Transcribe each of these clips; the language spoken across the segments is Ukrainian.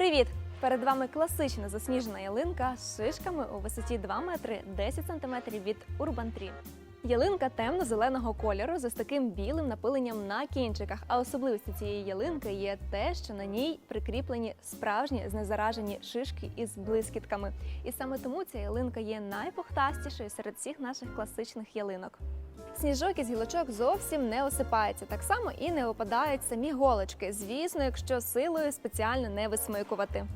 Привіт! Перед вами класична засніжена ялинка з шишками у висоті 2 метри 10 сантиметрів від Urban Tree. Ялинка темно-зеленого кольору з таким білим напиленням на кінчиках. А особливістю цієї ялинки є те, що на ній прикріплені справжні знезаражені шишки із блискітками. І саме тому ця ялинка є найпухтастішою серед всіх наших класичних ялинок. Сніжок із гілочок зовсім не осипається, так само і не опадають самі голочки. Звісно, якщо силою спеціально не висмикувати.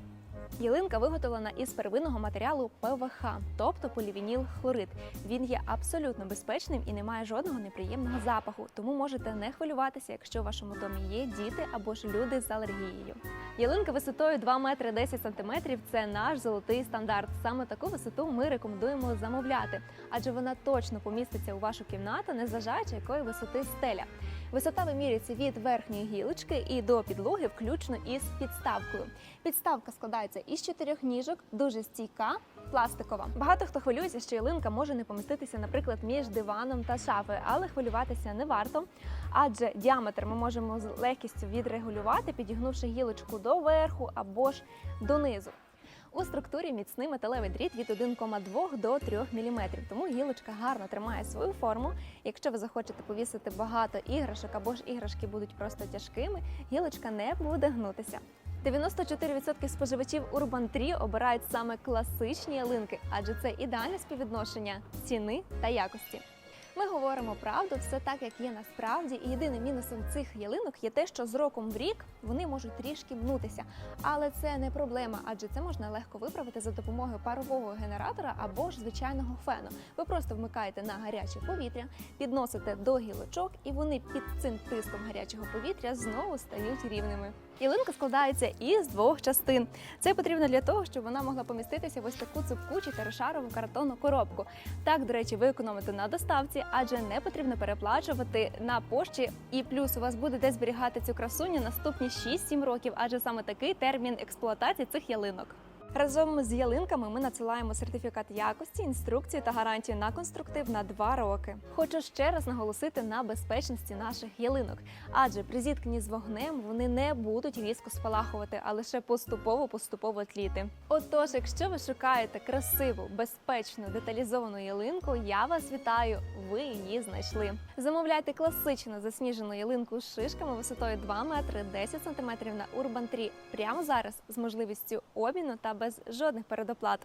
Ялинка виготовлена із первинного матеріалу ПВХ, тобто полівініл хлорид. Він є абсолютно безпечним і не має жодного неприємного запаху, тому можете не хвилюватися, якщо в вашому домі є діти або ж люди з алергією. Ялинка висотою 2 метри 10 сантиметрів – це наш золотий стандарт. Саме таку висоту ми рекомендуємо замовляти, адже вона точно поміститься у вашу кімнату, незважаючи якої висоти стеля. Висота вимірюється від верхньої гілочки і до підлоги, включно із підставкою. Підставка складається із чотирьох ніжок, дуже стійка, пластикова. Багато хто хвилюється, що ялинка може не поміститися, наприклад, між диваном та шафою, але хвилюватися не варто, адже діаметр ми можемо з легкістю відрегулювати, підігнувши гілочку до верху або ж донизу. У структурі міцний металевий дріт від 1,2 до 3 мм, тому гілочка гарно тримає свою форму. Якщо ви захочете повісити багато іграшок або ж іграшки будуть просто тяжкими, гілочка не буде гнутися. 94% споживачів Urban Tree обирають саме класичні ялинки, адже це ідеальне співвідношення ціни та якості. Ми говоримо правду, все так, як є насправді. І єдиним мінусом цих ялинок є те, що з роком в рік вони можуть трішки мнутися. Але це не проблема, адже це можна легко виправити за допомогою парового генератора або ж звичайного фену. Ви просто вмикаєте на гаряче повітря, підносите до гілочок, і вони під цим тиском гарячого повітря знову стають рівними. Ялинка складається із двох частин. Це потрібно для того, щоб вона могла поміститися в ось таку цупку чотиришарову картонну коробку. Так, до речі, ви економите на доставці, адже не потрібно переплачувати на пошті. І плюс у вас буде де зберігати цю красуню наступні 6-7 років, адже саме такий термін експлуатації цих ялинок. Разом з ялинками ми надсилаємо сертифікат якості, інструкцію та гарантію на конструктив на 2 роки. Хочу ще раз наголосити на безпечності наших ялинок, адже при зіткненні з вогнем вони не будуть різко спалахувати, а лише поступово-поступово тліти. Отож, якщо ви шукаєте красиву, безпечну, деталізовану ялинку, я вас вітаю! Ви її знайшли. Замовляйте класичну засніжену ялинку з шишками висотою 2 метри 10 сантиметрів на Urban Tree прямо зараз з можливістю обміну та без жодних передоплат.